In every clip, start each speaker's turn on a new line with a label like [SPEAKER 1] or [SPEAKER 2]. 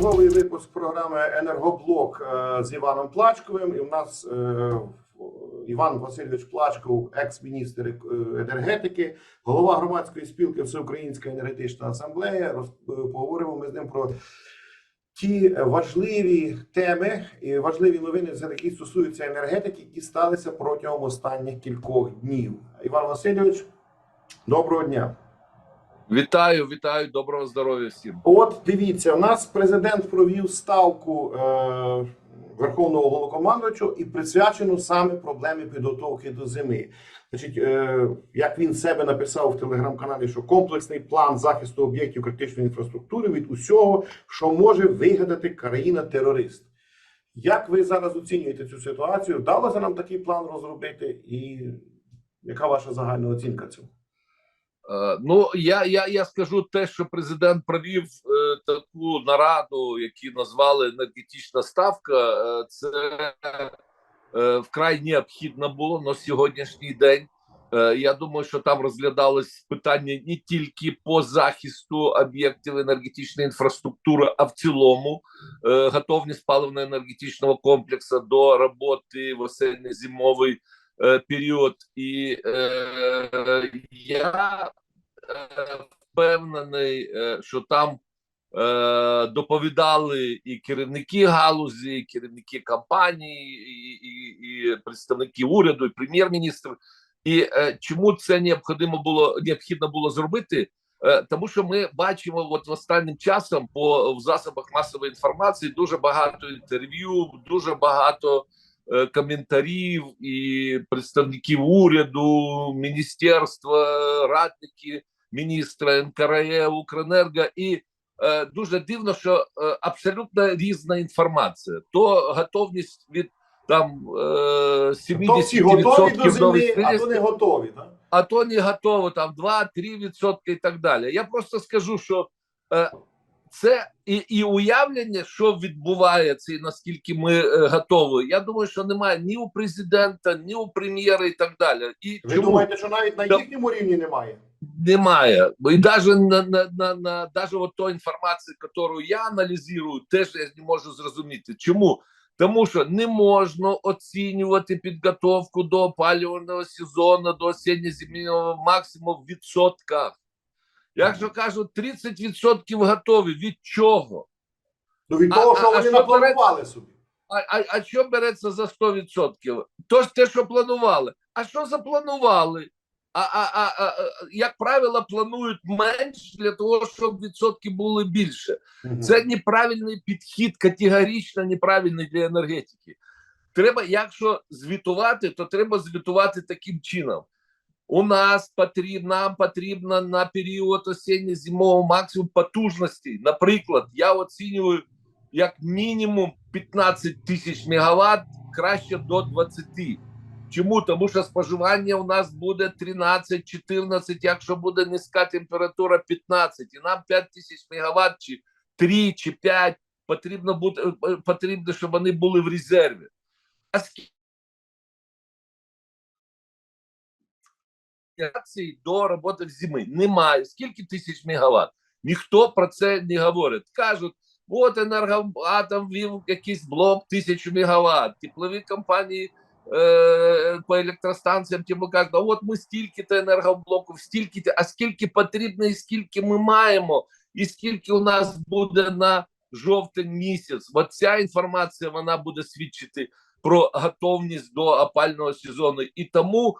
[SPEAKER 1] черговий випуск програми Енергоблок е, з Іваном Плачковим. І у нас е, Іван Васильович Плачков, екс-міністр е, енергетики, голова громадської спілки Всеукраїнська енергетична асамблея. Поговоримо ми з ним про ті важливі теми і важливі новини, які стосуються енергетики, які сталися протягом останніх кількох днів. Іван Васильович, доброго дня.
[SPEAKER 2] Вітаю, вітаю, доброго здоров'я всім.
[SPEAKER 1] От дивіться, у нас президент провів ставку е, Верховного головнокомандувача і присвячену саме проблемі підготовки до зими. Значить, е, як він себе написав в телеграм-каналі, що комплексний план захисту об'єктів критичної інфраструктури від усього, що може вигадати країна-терорист. Як ви зараз оцінюєте цю ситуацію? Вдалося нам такий план розробити, і яка ваша загальна оцінка цього?
[SPEAKER 2] Е, ну я, я, я скажу те, що президент провів е, таку нараду, яку назвали енергетична ставка. Е, це е, вкрай необхідно було на сьогоднішній день. Е, я думаю, що там розглядались питання не тільки по захисту об'єктів енергетичної інфраструктури, а в цілому е, готовність паливно-енергетичного комплексу до роботи в осінньо-зимовий е, період. І е, я е, впевнений, е, що там е, доповідали і керівники галузі, і керівники компанії, і, і, і представники уряду, і прем'єр-міністр. І чому це необхідно було необхідно було зробити? Тому що ми бачимо, от останнім часом по в засобах масової інформації дуже багато інтерв'ю, дуже багато коментарів і представників уряду, міністерства, радники міністра НКРЕ, Укренерго, і е, дуже дивно, що е, абсолютно різна інформація. То готовність від там е,
[SPEAKER 1] То всі готові до
[SPEAKER 2] 70%
[SPEAKER 1] зими, а
[SPEAKER 2] 80%,
[SPEAKER 1] то не готові. Так?
[SPEAKER 2] а то не готово там 2-3 відсотки і так далі. Я просто скажу, що е, це і, і уявлення, що відбувається, і наскільки ми е, готові. Я думаю, що немає ні у президента, ні у прем'єра і так далі. І
[SPEAKER 1] Ви
[SPEAKER 2] чому
[SPEAKER 1] думаєте, що навіть на їхньому рівні немає?
[SPEAKER 2] немає? І навіть на, на, на, на даже от той інформації, яку я аналізую, теж я не можу зрозуміти. Чому? Тому що не можна оцінювати підготовку до опалювального сезону, до осінньо-зимового максимуму в відсотках. Якщо кажуть, 30% готові, від чого?
[SPEAKER 1] Ну від того,
[SPEAKER 2] а-
[SPEAKER 1] що
[SPEAKER 2] а
[SPEAKER 1] вони
[SPEAKER 2] що
[SPEAKER 1] напланували собі.
[SPEAKER 2] А, а, а що береться за 100%? То ж те, що планували. А що запланували? А, а, а, а, як правило, планують менш для того, щоб відсотки були більше. Це неправильний підхід, категорично неправильний для енергетики. Треба, якщо звітувати, то треба звітувати таким чином. У нас потрібно, нам потрібно на період осінньо-зимового максимум потужності. Наприклад, я оцінюю як мінімум 15 тисяч мегаватт, краще до 20. Чому? Тому що споживання у нас буде 13-14, якщо буде низька температура 15, і нам 5 тисяч мегаватт чи 3 чи 5 потрібно буде е, потрібно, щоб вони були в резерві. А скільки реакції до роботи в зими немає. Скільки тисяч мегаватт? Ніхто про це не говорить. Кажуть, от енергоатом вів якийсь блок тисячу мегаватт, теплові компанії е, по електростанціям типу кажуть, а от ми стільки-то енергоблоків, стільки-то, а скільки потрібно і скільки ми маємо, і скільки у нас буде на жовтень місяць. От ця інформація вона буде свідчити про готовність до опального сезону. І тому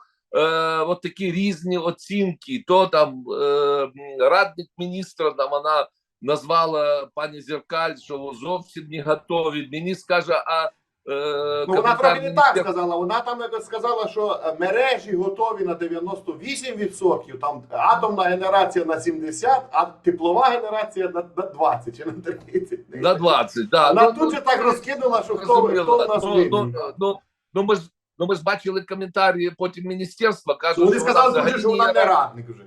[SPEAKER 2] от такі різні оцінки. То там е, радник міністра там вона назвала пані Зеркаль, що зовсім не готові. Мені скаже, а е,
[SPEAKER 1] Ну, вона трохи не так сказала. Вона там сказала, що е, мережі готові на 98%, там атомна генерація на 70%, а теплова генерація на, на 20 чи на 30.
[SPEAKER 2] на 20. Да.
[SPEAKER 1] Вона
[SPEAKER 2] Ну,
[SPEAKER 1] тут же так розкинула, що хто, хто в нас
[SPEAKER 2] ну, ну, ну, ну, ми ж ну ми ж бачили коментарі потім міністерства. Кажуть,
[SPEAKER 1] Вони
[SPEAKER 2] що
[SPEAKER 1] сказали, що вона не радник вже.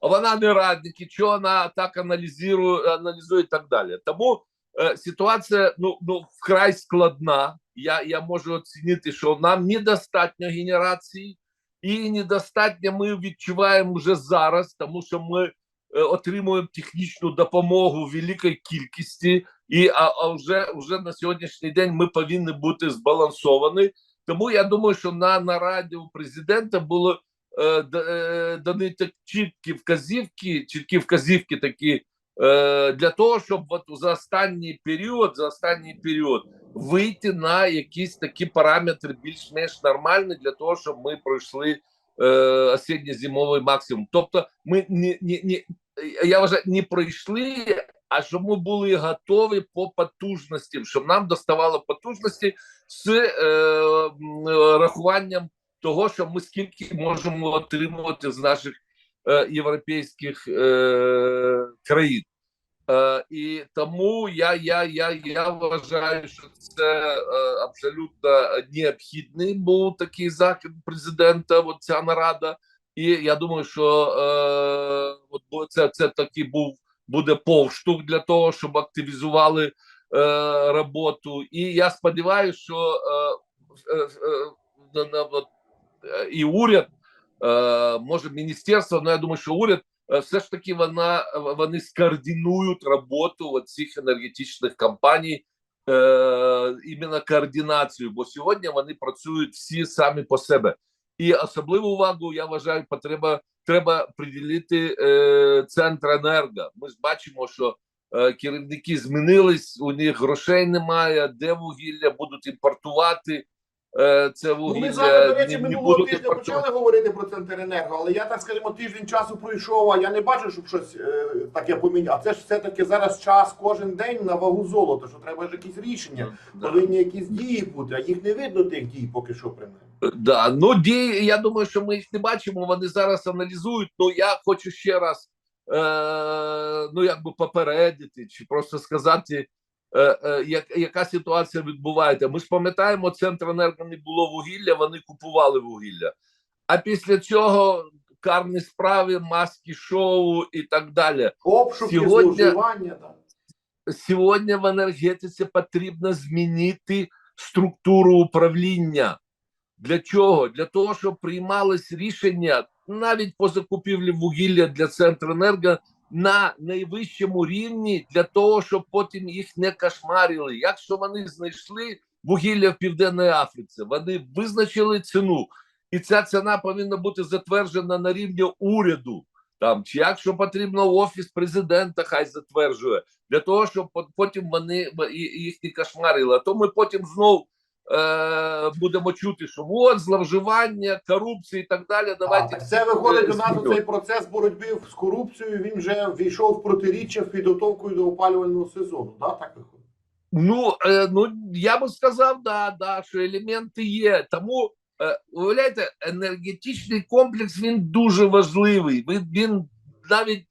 [SPEAKER 2] вона не радник, і чого вона так аналізує, аналізує і так далі. Тому е, ситуація ну, ну вкрай складна. Я, я можу оцінити, що нам недостатньо генерації, і недостатньо ми відчуваємо вже зараз, тому що ми е, отримуємо технічну допомогу в великій кількості, і а, а вже, вже на сьогоднішній день ми повинні бути збалансовані. Тому я думаю, що на нараді у президента було е, е, дані чіткі вказівки, чіткі вказівки такі е, для того, щоб от за останній період, за останній період вийти на якісь такі параметри більш-менш нормальні для того, щоб ми пройшли е, осінньо-зимовий максимум. Тобто, ми не, не, не я вважаю, не пройшли, а щоб ми були готові по потужностям, щоб нам доставало потужності з е, м, рахуванням того, що ми скільки можемо отримувати з наших е, європейських е, країн. Е, і тому я, я, я, я вважаю, що це е, абсолютно необхідний був такий захід президента. От ця нарада. І я думаю, що е, от це, це такий був буде повштовх для того, щоб активізували е, роботу. І я сподіваюся, що е, е, е, і уряд, е, може міністерство, але я думаю, що уряд е, все ж таки вона вони скоординують роботу цих енергетичних компаній. Е, іменно координацію, бо сьогодні вони працюють всі самі по себе, і особливу увагу я вважаю, потреба треба приділити е, центренерго. Ми ж бачимо, що е, керівники змінились, у них грошей немає, де вугілля будуть імпортувати. Е, це
[SPEAKER 1] Ну,
[SPEAKER 2] вугілля
[SPEAKER 1] ми з вами, до речі, минулого тижня
[SPEAKER 2] імпортувати.
[SPEAKER 1] почали говорити про Центренерго, але я так скажімо, тиждень часу пройшов, а я не бачу, щоб щось е, таке поміняв. Це ж все-таки зараз час кожен день на вагу золота, що треба ж якісь рішення, повинні якісь дії бути, а їх не видно тих дій поки що принаймні.
[SPEAKER 2] Да, ну дії, я думаю, що ми їх не бачимо. Вони зараз аналізують. Ну я хочу ще раз е, ну якби попередити, чи просто сказати, е, е, як, яка ситуація відбувається. Ми ж пам'ятаємо, Центренерго не було вугілля, вони купували вугілля. А після цього карні справи, маски шоу і так далі.
[SPEAKER 1] Обшуки,
[SPEAKER 2] Сьогодні-
[SPEAKER 1] зловживання.
[SPEAKER 2] Сьогодні в енергетиці потрібно змінити структуру управління. Для чого? Для того, щоб приймались рішення навіть по закупівлі вугілля для Центренерго на найвищому рівні, для того, щоб потім їх не кошмарили. Якщо вони знайшли вугілля в Південній Африці, вони визначили ціну, і ця ціна повинна бути затверджена на рівні уряду. Там чи якщо потрібно офіс президента, хай затверджує для того, щоб пот- потім вони їх не кошмарили. А то ми потім знов е, будемо чути, що от зловживання, корупція і так далі. Давайте
[SPEAKER 1] так це виходить
[SPEAKER 2] е,
[SPEAKER 1] у нас цей процес боротьби з корупцією. Він вже війшов в протиріччя в підготовкою до опалювального сезону. Да? Так виходить.
[SPEAKER 2] Ну, е, ну я би сказав, да, да, що елементи є. Тому е, уявляєте, енергетичний комплекс він дуже важливий. Він, він навіть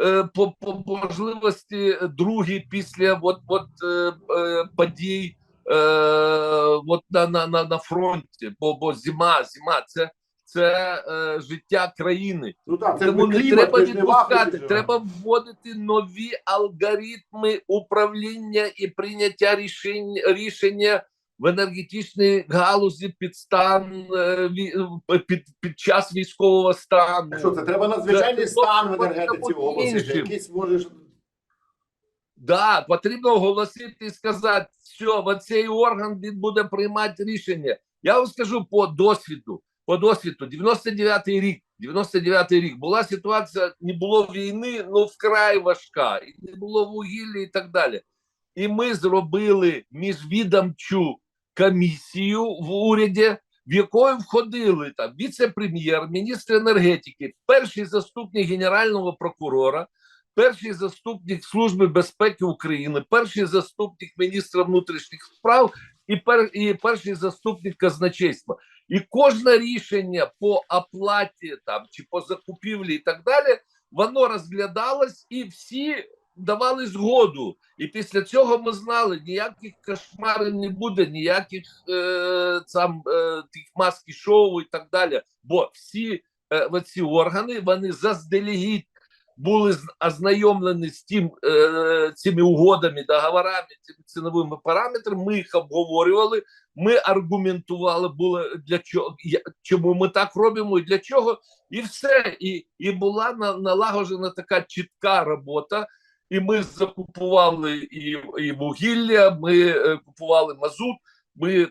[SPEAKER 2] е, по, по можливості другий після от, от, е, е, подій е, от на, на, на, на фронті. Бо, бо зима, зима це, це е, життя країни.
[SPEAKER 1] Ну так, це
[SPEAKER 2] Тому
[SPEAKER 1] не клімат,
[SPEAKER 2] треба відпускати, треба вводити нові алгоритми управління і прийняття рішень, рішення в енергетичній галузі під стан е, е, під, під час військового стану.
[SPEAKER 1] Що це треба надзвичайний
[SPEAKER 2] Це
[SPEAKER 1] стан в енергетиці? Якийсь може ж-
[SPEAKER 2] Да, потрібно оголосити і сказати, все, цей орган він буде приймати рішення. Я вам скажу по досвіду. По досвіду, 99-й рік, 99-й рік була ситуація, не було війни, ну вкрай важка, і не було вугілля і так далі. І ми зробили міжвідомчу комісію в уряді, в якої входили там віце-прем'єр, міністр енергетики, перший заступник генерального прокурора, перший заступник Служби безпеки України, перший заступник міністра внутрішніх справ і, пер, і перший заступник казначейства. І кожне рішення по оплаті там чи по закупівлі і так далі, воно розглядалось і всі давали згоду. І після цього ми знали, ніяких кошмарів не буде, ніяких е, там е, тих маски шоу і так далі. Бо всі е, ці органи вони заздалегідь були ознайомлені з тим, е, цими угодами, договорами, цими ціновими параметрами. Ми їх обговорювали, ми аргументували, було для чого чому ми так робимо і для чого. і все. І, і була налагоджена така чітка робота. І ми закупували і, і вугілля, ми е, купували мазут, ми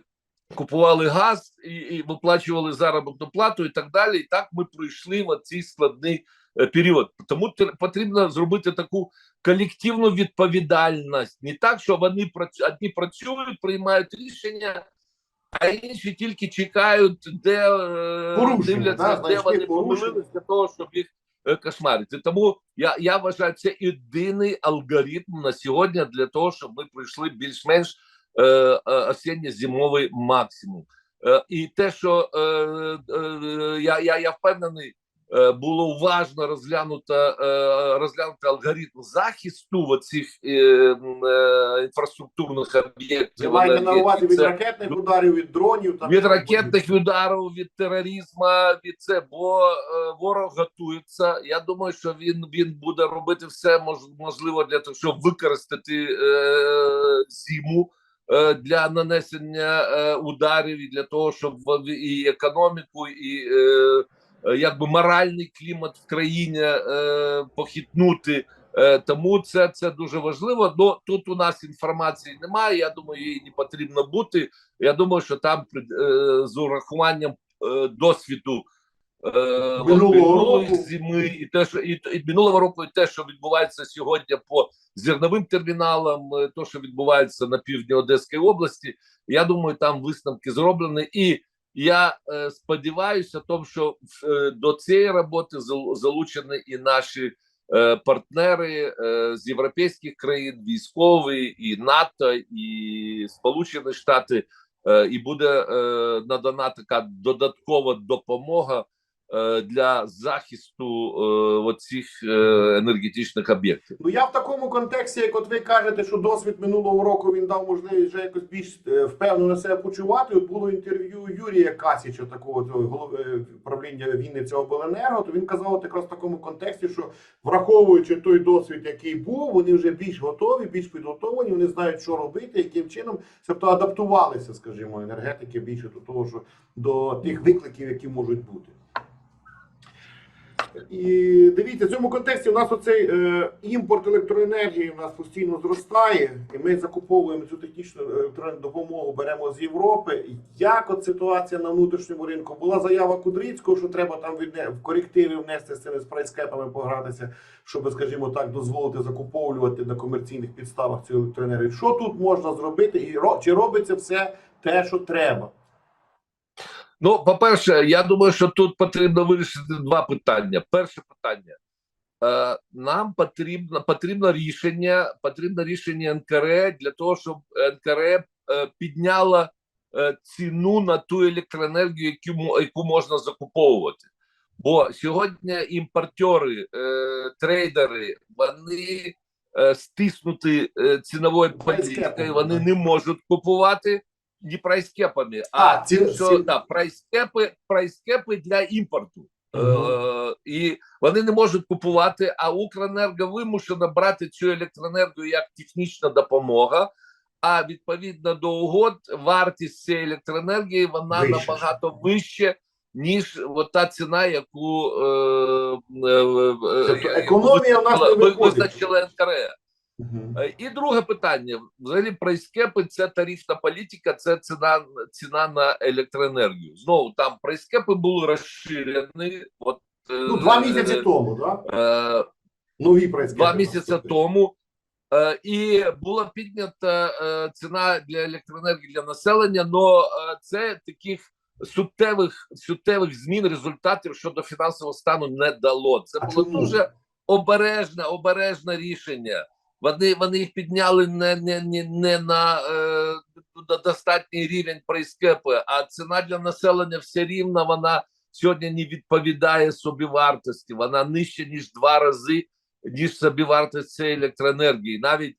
[SPEAKER 2] купували газ і, і виплачували заробітну плату, і так далі. І так ми пройшли в цей складний період. Тому потрібно зробити таку колективну відповідальність. Не так, що вони одні працюють, приймають рішення, а інші тільки чекають, де е,
[SPEAKER 1] Порушення,
[SPEAKER 2] дивляться,
[SPEAKER 1] да,
[SPEAKER 2] де вони помилились для того, щоб їх е, кошмарити. Тому я, я вважаю, це єдиний алгоритм на сьогодні для того, щоб ми пройшли більш-менш е, е, осінньо-зимовий максимум. І те, що е, е, я, я, я впевнений, було уважно розглянуто, е, розглянути алгоритм захисту оцих е, е, інфраструктурних об'єктів.
[SPEAKER 1] Маєте на увазі від ракетних ударів, від дронів та
[SPEAKER 2] від ракетних ударів, від тероризму, від це, бо е, ворог готується. Я думаю, що він він буде робити все мож- можливе для того, щоб використати е, зиму е, для нанесення е, ударів і для того, щоб і економіку, і е, е, якби моральний клімат в країні е, похитнути. Е, Тому це, це дуже важливо. Ну тут у нас інформації немає. Я думаю, їй не потрібно бути. Я думаю, що там е, з урахуванням е, досвіду е,
[SPEAKER 1] Минулого
[SPEAKER 2] зими, і те, що і, і минулого року, і те, що відбувається сьогодні по зерновим терміналам, е, то, що відбувається на півдні Одеської області. Я думаю, там висновки зроблені, і я е, сподіваюся, тому що е, до цієї роботи зал- залучені і наші е, партнери е, з європейських країн, військові, і НАТО, і Сполучені Штати, і буде надана така додаткова допомога для захисту е, оцих е, енергетичних об'єктів.
[SPEAKER 1] Ну я в такому контексті, як от ви кажете, що досвід минулого року він дав можливість вже якось більш е, впевнено себе почувати. От було інтерв'ю Юрія Касіча, такого голови правління Вінниця обленерго. То він казав от якраз в такому контексті, що враховуючи той досвід, який був, вони вже більш готові, більш підготовлені. Вони знають, що робити, яким чином, тобто адаптувалися, скажімо, енергетики більше до того, що до тих викликів, які можуть бути. І дивіться, в цьому контексті у нас оцей е, імпорт електроенергії у нас постійно зростає, і ми закуповуємо цю технічну електронну допомогу, беремо з Європи. Як от ситуація на внутрішньому ринку? Була заява Кудрицького, що треба там відне, в корективи внести з цими спрайскепами погратися, щоб, скажімо так, дозволити закуповувати на комерційних підставах цю електроенергію. Що тут можна зробити? І чи робиться все те, що треба?
[SPEAKER 2] Ну, по-перше, я думаю, що тут потрібно вирішити два питання. Перше питання. Е, нам потрібно потрібно рішення, потрібно рішення НКР для того, щоб НКР е, підняла е, ціну на ту електроенергію, яку, яку можна закуповувати. Бо сьогодні імпортери, е, трейдери, вони е, стиснуті е, ціновою політикою, вони не можуть купувати не прайскепами, а,
[SPEAKER 1] А, ці-
[SPEAKER 2] що
[SPEAKER 1] ці-
[SPEAKER 2] да, прайскепи, прайскепи для імпорту.
[SPEAKER 1] Мгм.
[SPEAKER 2] Е, і вони не можуть купувати, а Укренерго вимушено брати цю електроенергію як технічна допомога. А відповідно до угод, вартість цієї електроенергії вона
[SPEAKER 1] Вище.
[SPEAKER 2] набагато вище, ніж от та ціна, яку е, е, е,
[SPEAKER 1] Тобто
[SPEAKER 2] е,
[SPEAKER 1] економія в нас
[SPEAKER 2] визначила НКРЕ. Е, І друге питання: взагалі прайскепи це тарифна політика, це ціна ціна на електроенергію. Знову там прайскепи були розширені. От е,
[SPEAKER 1] Ну, два місяці тому, так?
[SPEAKER 2] е,
[SPEAKER 1] Нові прайскепи.
[SPEAKER 2] два місяці тому. Е, і була піднята е, ціна для електроенергії для населення. але це таких суттєвих суттєвих змін результатів щодо фінансового стану не дало. Це
[SPEAKER 1] А
[SPEAKER 2] було
[SPEAKER 1] чому?
[SPEAKER 2] дуже обережне, обережне рішення. Вони вони їх підняли не, не, не, не на е, достатній рівень прайскепи, а ціна для населення все рівно вона сьогодні не відповідає собівартості. Вона нижче ніж два рази ніж собівартість цієї електроенергії. Навіть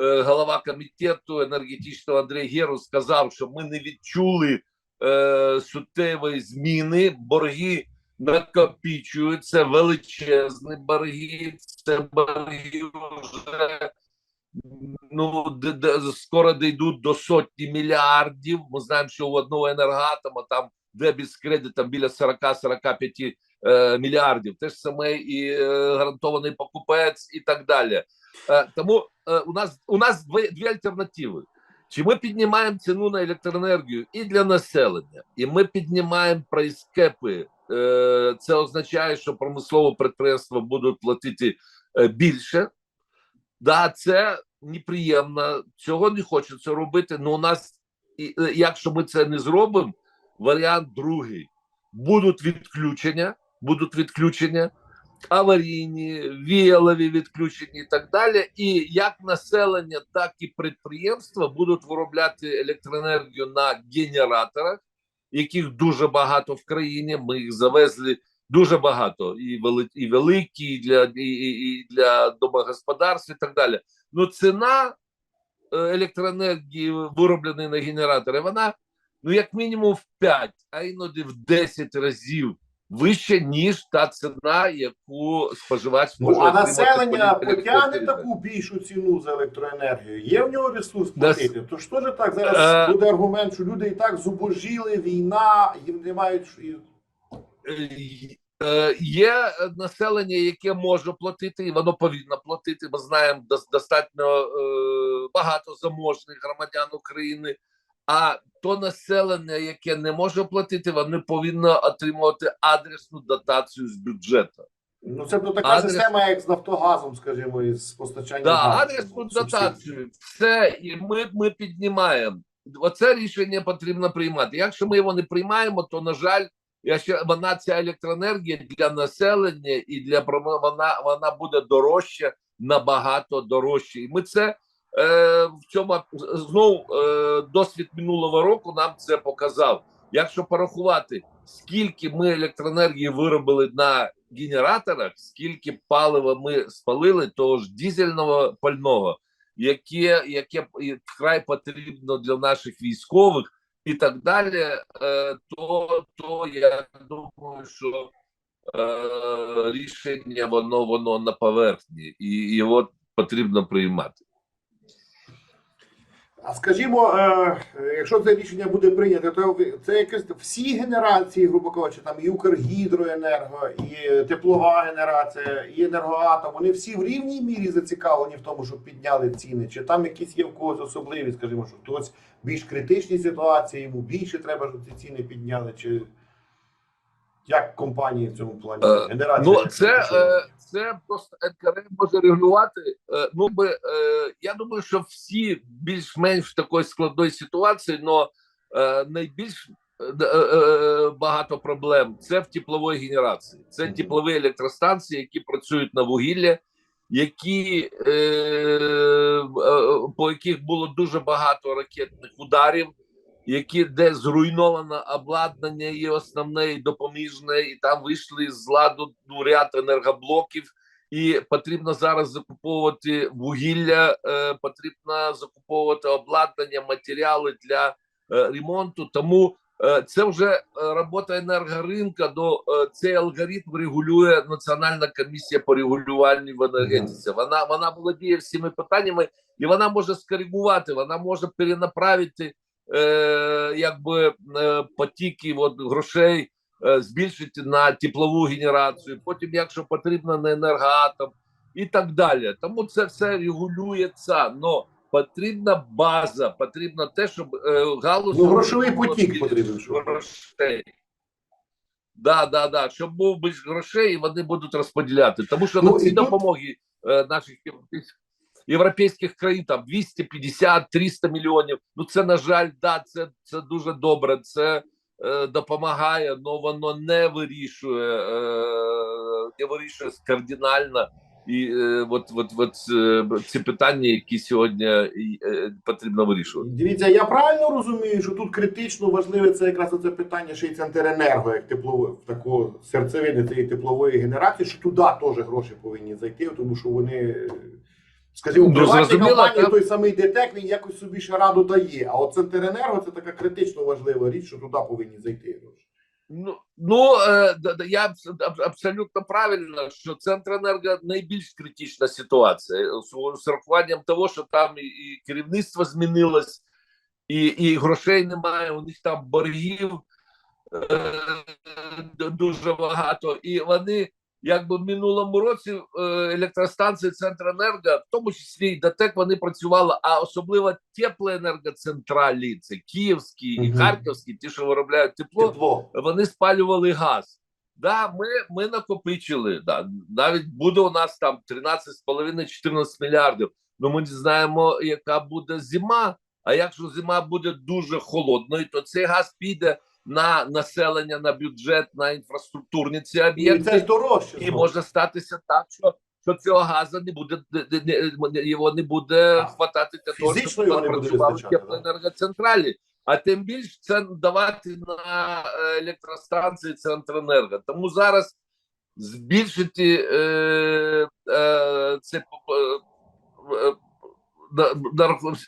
[SPEAKER 2] е, голова комітету енергетичного Андрій Герус сказав, що ми не відчули е, суттєвої зміни. Борги накопичуються, величезні борги. Це борги вже ну д- д- скоро дійдуть до сотні мільярдів. Ми знаємо, що у одного енергатома там дебіт з кредитом біля 40-45 е, мільярдів, те ж саме і е, гарантований покупець, і так далі. Е, тому е, у нас у нас дві, дві альтернативи. Чи ми піднімаємо ціну на електроенергію і для населення, і ми піднімаємо прайскепи. Е, це означає, що промислові підприємства будуть платити е, більше. Да, це неприємно, цього не хочеться робити. але у нас, е, якщо ми це не зробимо, варіант другий: будуть відключення, будуть відключення, аварійні, віялові відключення і так далі. І як населення, так і підприємства будуть виробляти електроенергію на генераторах, яких дуже багато в країні. Ми їх завезли дуже багато, і вели, і великі, і для і, і для домогосподарств, і так далі. Ну ціна е, електроенергії, виробленої на генератори, вона ну як мінімум в 5, а іноді в 10 разів вище, ніж та ціна, яку споживач
[SPEAKER 1] Ну, а населення
[SPEAKER 2] по
[SPEAKER 1] потягне таку більшу ціну за електроенергію. Є в нього ресурс платити. То ж теж так зараз
[SPEAKER 2] Е,
[SPEAKER 1] буде аргумент, що люди і так зубожіли, війна, їм не мають.
[SPEAKER 2] Е, Є населення, яке може платити, і воно повинно платити. Ми знаємо дос- достатньо е, багато заможних громадян України. А то населення, яке не може платити, вони повинно отримувати адресну дотацію з бюджету.
[SPEAKER 1] Ну це то така
[SPEAKER 2] Адрес-
[SPEAKER 1] система, як з Нафтогазом, скажімо, із постачанням
[SPEAKER 2] Да,
[SPEAKER 1] газу.
[SPEAKER 2] адресну дотацію. Все, і ми, ми піднімаємо. Оце рішення потрібно приймати. Якщо ми його не приймаємо, то на жаль, я ще вона ця електроенергія для населення і для вона, вона буде дорожча, набагато дорожче. І ми це в цьому знову е, досвід минулого року нам це показав. Якщо порахувати, скільки ми електроенергії виробили на генераторах, скільки палива ми спалили, того ж дізельного пального, яке, яке вкрай потрібно для наших військових і так далі, е, то, то я думаю, що е, рішення воно воно на поверхні, і його потрібно приймати.
[SPEAKER 1] А скажімо, е, якщо це рішення буде прийнято, то це якось всі генерації, грубо кажучи, там і Укргідроенерго, і теплова генерація, і енергоатом, вони всі в рівній мірі зацікавлені в тому, щоб підняли ціни. Чи там якісь є в когось особливі, скажімо, що хтось більш критичній ситуації, йому більше треба, щоб ці ціни підняли, чи як компанії в цьому плані?
[SPEAKER 2] Е,
[SPEAKER 1] Генерація
[SPEAKER 2] Ну, це, е, це просто НКР може регулювати. Е, Ну би я думаю, що всі більш-менш в такої складної ситуації, але найбільш багато проблем це в тепловій генерації. Це теплові електростанції, які працюють на вугілля, які по яких було дуже багато ракетних ударів які де зруйновано обладнання і основне, і допоміжне, і там вийшли з ладу ну, ряд енергоблоків, і потрібно зараз закуповувати вугілля, е, потрібно закуповувати обладнання, матеріали для е, ремонту. Тому е, це вже е, робота енергоринка. До е, цей алгоритм регулює Національна комісія по регулюванню в енергетиці. Вона вона володіє всіми питаннями, і вона може скоригувати, вона може перенаправити е, якби е, потіки от, грошей е, збільшити на теплову генерацію, потім, якщо потрібно, на енергоатом і так далі. Тому це все регулюється. Но потрібна база, потрібно те, щоб е, галузь
[SPEAKER 1] Ну, грошовий потік потрібен, щоб.
[SPEAKER 2] грошей. Да, да, да, щоб був більш грошей, і вони будуть розподіляти. Тому що
[SPEAKER 1] Ну,
[SPEAKER 2] на ці
[SPEAKER 1] тут-
[SPEAKER 2] допомоги е, наших європейських, країн там 250-300 мільйонів. Ну це на жаль, да, це, це дуже добре. Це е, допомагає, але воно не вирішує, е, не вирішує кардинально. І е, от, от, от е, ці питання, які сьогодні е, потрібно вирішувати.
[SPEAKER 1] Дивіться, я правильно розумію, що тут критично важливе це якраз це питання ще й Центренерго, як теплової такого серцевини цієї теплової генерації, що туди теж гроші повинні зайти, тому що вони, скажімо,
[SPEAKER 2] Ну,
[SPEAKER 1] приватні
[SPEAKER 2] зрозуміло,
[SPEAKER 1] компанії, той самий ДТЕК, він якось собі ще раду дає. А от Центренерго це така критично важлива річ, що туди повинні зайти гроші.
[SPEAKER 2] Ну, ну е, я абсолютно правильно, що Центренерго найбільш критична ситуація з, урахуванням того, що там і, і керівництво змінилось, і, і грошей немає. У них там боргів е, дуже багато, і вони. Якби в минулому році е, електростанції Центренерго, в тому числі і ДТЕК, вони працювали, а особливо теплоенергоцентралі, це київські і харківські, ті, що виробляють тепло,
[SPEAKER 1] Тепло.
[SPEAKER 2] вони спалювали газ. Да, ми, ми накопичили. Да. Навіть буде у нас там 13,5-14 мільярдів. Ну ми не знаємо, яка буде зима. А якщо зима буде дуже холодною, то цей газ піде на населення, на бюджет, на інфраструктурні ці
[SPEAKER 1] І це
[SPEAKER 2] об'єкти.
[SPEAKER 1] дорожче.
[SPEAKER 2] І може статися так, що, що цього газу не буде де- де- де- його не буде хватати для того, щоб працювали теплоенергоцентралі. А тим більше це давати на е, електростанції Центренерго. Тому зараз збільшити е, е, це е,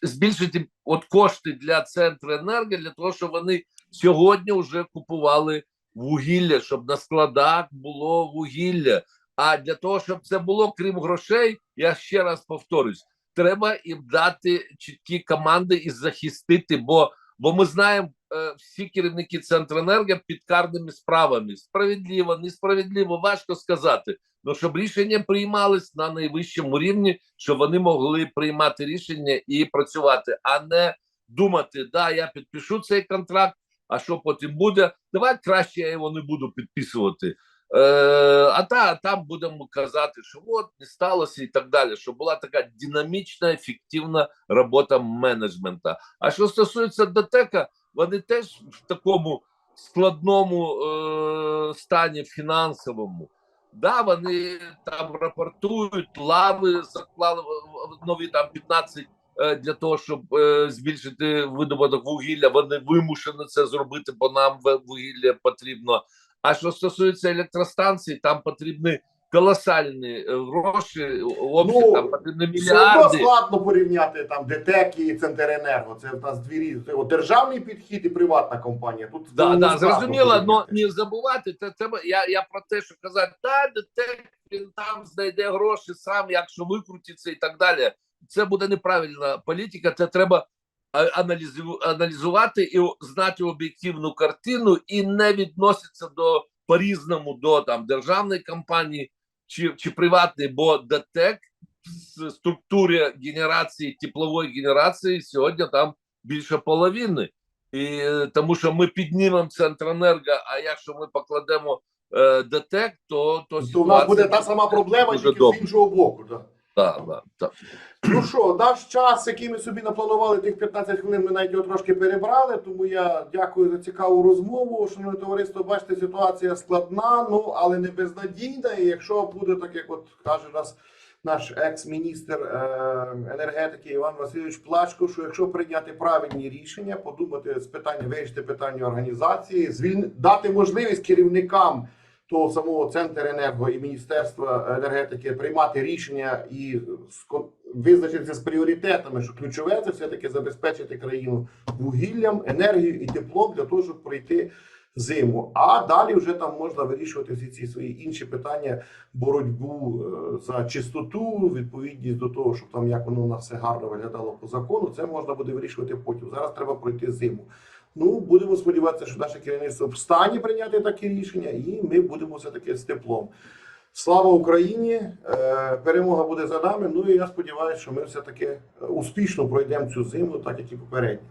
[SPEAKER 2] збільшити от кошти для Центренерго для того, щоб вони сьогодні вже купували вугілля, щоб на складах було вугілля. А для того, щоб це було крім грошей, я ще раз повторюсь, треба їм дати чіткі команди і захистити, бо, бо ми знаємо, е, всі керівники Центренерго під карними справами. Справедливо, несправедливо, важко сказати. Ну, щоб рішення приймались на найвищому рівні, щоб вони могли приймати рішення і працювати, а не думати, да, я підпишу цей контракт, а що потім буде? Давай краще я його не буду підписувати. Е, а та там будемо казати, що от не сталося і так далі. Щоб була така динамічна, ефективна робота менеджмента. А що стосується ДТЕКа, вони теж в такому складному е, стані фінансовому. Да, вони там рапортують, лави заклали нові там 15 е, для того, щоб е, збільшити видобуток вугілля. Вони вимушені це зробити, бо нам вугілля потрібно. А що стосується електростанцій, там потрібні колосальні е, гроші, обсяг,
[SPEAKER 1] Ну,
[SPEAKER 2] там потрібні
[SPEAKER 1] Все одно складно порівняти там ДТЕК і Центренерго. Це в нас дві різні. Державний підхід і приватна компанія. Тут
[SPEAKER 2] Да,
[SPEAKER 1] ну,
[SPEAKER 2] да, зрозуміло, але не забувати. Це треба. Я, я про те, що казати, та ДТЕК він там знайде гроші сам, якщо викрутиться і так далі. Це буде неправильна політика. Це треба аналізувати і знати об'єктивну картину, і не відноситься до по різному до там державної компанії чи, чи приватної, бо ДТЕК в структурі генерації теплової генерації сьогодні там більше половини. І тому що ми піднімемо Центренерго, а якщо ми покладемо е, ДТЕК, то, то
[SPEAKER 1] То у нас буде та сама проблема, тільки з іншого боку. Да.
[SPEAKER 2] Да, да, да.
[SPEAKER 1] Ну що, наш час, який ми собі напланували, тих 15 хвилин, ми навіть його трошки перебрали. Тому я дякую за цікаву розмову. Шановне товариство, бачите, ситуація складна, ну але не безнадійна. І якщо буде так, як от каже нас наш екс-міністр е, енергетики Іван Васильович Плачко, що якщо прийняти правильні рішення, подумати з питання, вирішити питання організації, звільни, дати можливість керівникам того самого Центренерго і Міністерства енергетики приймати рішення і визначитися з пріоритетами, що ключове це все-таки забезпечити країну вугіллям, енергією і теплом для того, щоб пройти зиму. А далі вже там можна вирішувати всі ці свої інші питання, боротьбу е, за чистоту, відповідність до того, щоб там як воно у нас все гарно виглядало по закону. Це можна буде вирішувати потім. Зараз треба пройти зиму. Ну, будемо сподіватися, що наше керівництво встані прийняти такі рішення, і ми будемо все-таки з теплом. Слава Україні! Е, Перемога буде за нами. Ну і я сподіваюся, що ми все-таки е, успішно пройдемо цю зиму, так як і попередньо.